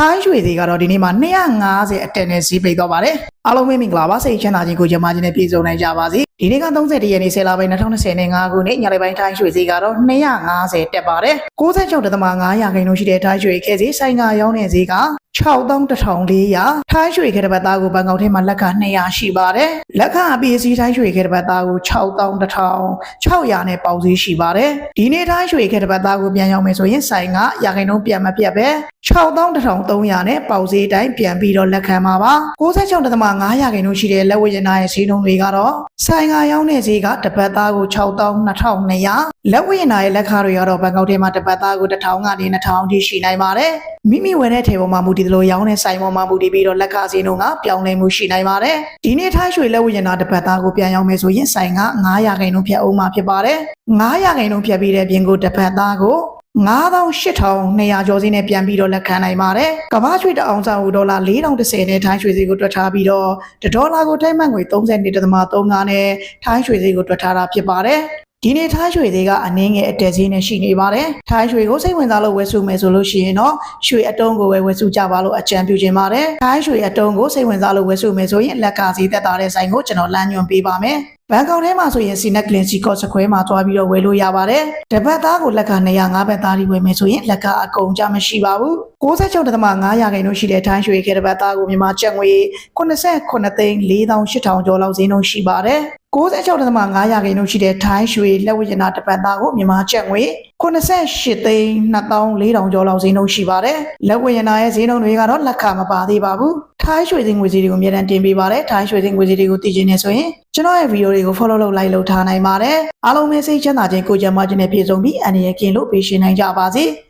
ထိုင်းရွှေသေးကတော့ဒီနေ့မှာ250အတက်နဲ့ဈေးပိတ်သွားပါတယ်အားလုံးပဲမင်္ဂလာပါစိတ်ချမ်းသာခြင်းကိုကြမခြင်းနဲ့ပြည့်စုံနိုင်ကြပါစေဒီနေ့က31ရက်နေ့10လပိုင်း2025ခုနှစ်ညနေပိုင်းထိုင်းရွှေသေးကတော့250တက်ပါတယ်96.5ရာခိုင်နှုန်းရှိတဲ့ထိုင်းရွှေခဲဈေးဆိုင်ကရောင်းတဲ့ဈေးက 61,400ထိုင်းရွှေခဲတစ်ပတ်သားကိုဘန်ကောက်ထဲမှာလက်က200ရှိပါတယ်လက်ခအပစ္စည်းထိုင်းရွှေခဲတစ်ပတ်သားကို61,600နဲ့ပေါက်ဈေးရှိပါတယ်ဒီနေ့ထိုင်းရွှေခဲတစ်ပတ်သားကိုပြန်ရောက်မယ်ဆိုရင်ဆိုင်ကရာခိုင်နှုန်းပြန်မပြတ်ပဲ61,300နဲ့ပေါက်ဈေးတိုင်းပြန်ပြီးတော့လက်ခံပါပါ96.5ရာခိုင်နှုန်းရှိတဲ့လက်ဝတ်ရနာရဲ့ဈေးနှုန်းတွေကတော့ဆိုင်ကရောင်းတဲ့ဈေးကတစ်ပတ်သားကို62,200လက်ဝတ်ရနာရဲ့လက်ခတွေကတော့ဘန်ကောက်ထဲမှာတစ်ပတ်သားကို1000ကနေ2000ထိရှိနိုင်ပါတယ် မိမိဝယ်တဲ့ထေပေါ်မှာမူတည်သလိုရောင်းတဲ့ဆိုင်ပေါ်မှာမူတည်ပြီးတော့လက်ခဈေးနှုန်းကပြောင်းလဲမှုရှိနိုင်ပါတယ်ဒီနေ့ထိုင်းရွှေလက်ဝတ်ရနာတစ်ပတ်သားကိုပြန်ရောင်းမယ်ဆိုရင်ဆိုင်က900ရာခိုင်နှုန်းဖြတ်အောင်မှာဖြစ်ပါတယ်900ရာခိုင်နှုန်းဖြတ်ပြီးတဲ့ပြင်ကိုတစ်ပတ်သားကို98,200ကျော်စီနဲ့ပြန်ပြီးတော့လက်ခံနိုင်ပါတယ်။ကမ္ဘာရွှေတအောင်စာကိုဒေါ်လာ4,010နဲ့ထိုင်းရွှေဈေးကိုတွက်ထားပြီးတော့တစ်ဒေါ်လာကိုတိုင်းမှန်ငွေ32.35နဲ့ထိုင်းရွှေဈေးကိုတွက်ထားတာဖြစ်ပါတယ်။ ဒီနေ့ထိုင်းရွှေသေးကအနည်းငယ်အတက်ဈေးနဲ့ရှိနေပါတယ်။ထိုင်းရွှေကိုစိတ်ဝင်စားလို့ဝယ်စုမယ်ဆိုလို့ရှိရင်တော့ရွှေအတုံးကိုပဲဝယ်စုကြပါလို့အကြံပြုချင်ပါတယ်။ထိုင်းရွှေအတုံးကိုစိတ်ဝင်စားလို့ဝယ်စုမယ်ဆိုရင်လက်ကဈေးသက်သာတဲ့ဆိုင်ကိုကျွန်တော်လမ်းညွှန်ပေးပါမယ်။ဘန်ကောက်ထဲမှာဆိုရင်စီနက်ကလင်စီကော့စခွဲမှာသွားပြီးတော့ဝယ်လို့ရပါတယ်။တစ်ပတ်သားကိုလက်က205ဘတ်သားဒီဝယ်မယ်ဆိုရင်လက်ကအကုန်ကြမရှိပါဘူး။96.5ရာခိုင်နှုန်းရှိတဲ့ထိုင်းရွှေခဲတစ်ပတ်သားကိုမြန်မာကျပ်ငွေ89သိန်း4800ကျော်လောက်ဈေးနှုန်းရှိပါတယ်။96.5ရာခိုင်နှုန်းရှိတဲ့ထိုင်းရွှေလက်ဝတ်ရနာတစ်ပတ်သားကိုမြန်မာကျပ်ငွေ88သိန်း2400ကျော်လောက်ဈေးနှုန်းရှိပါတယ်။လက်ဝတ်ရနာရဲ့ဈေးနှုန်းတွေကတော့လက်ခမပါသေးပါဘူး။ထိုင်းရွှေစင်ငွေစည်းတွေကိုအများတန်းတင်ပေးပါတယ်။ထိုင်းရွှေစင်ငွေစည်းတွေကိုသိချင်နေဆိုရင်ကျွန်တော်ရဲ့ဗီဒီယိုတွေကို follow လုပ် like လုပ်ထားနိုင်ပါတယ်။အားလုံးပဲစိတ်ချမ်းသာခြင်းကိုယ်ကျန်းမာခြင်းနဲ့ပြည့်စုံပြီးအန္တရာယ်ကင်းလို့ပေးရှင်နိုင်ကြပါစေ။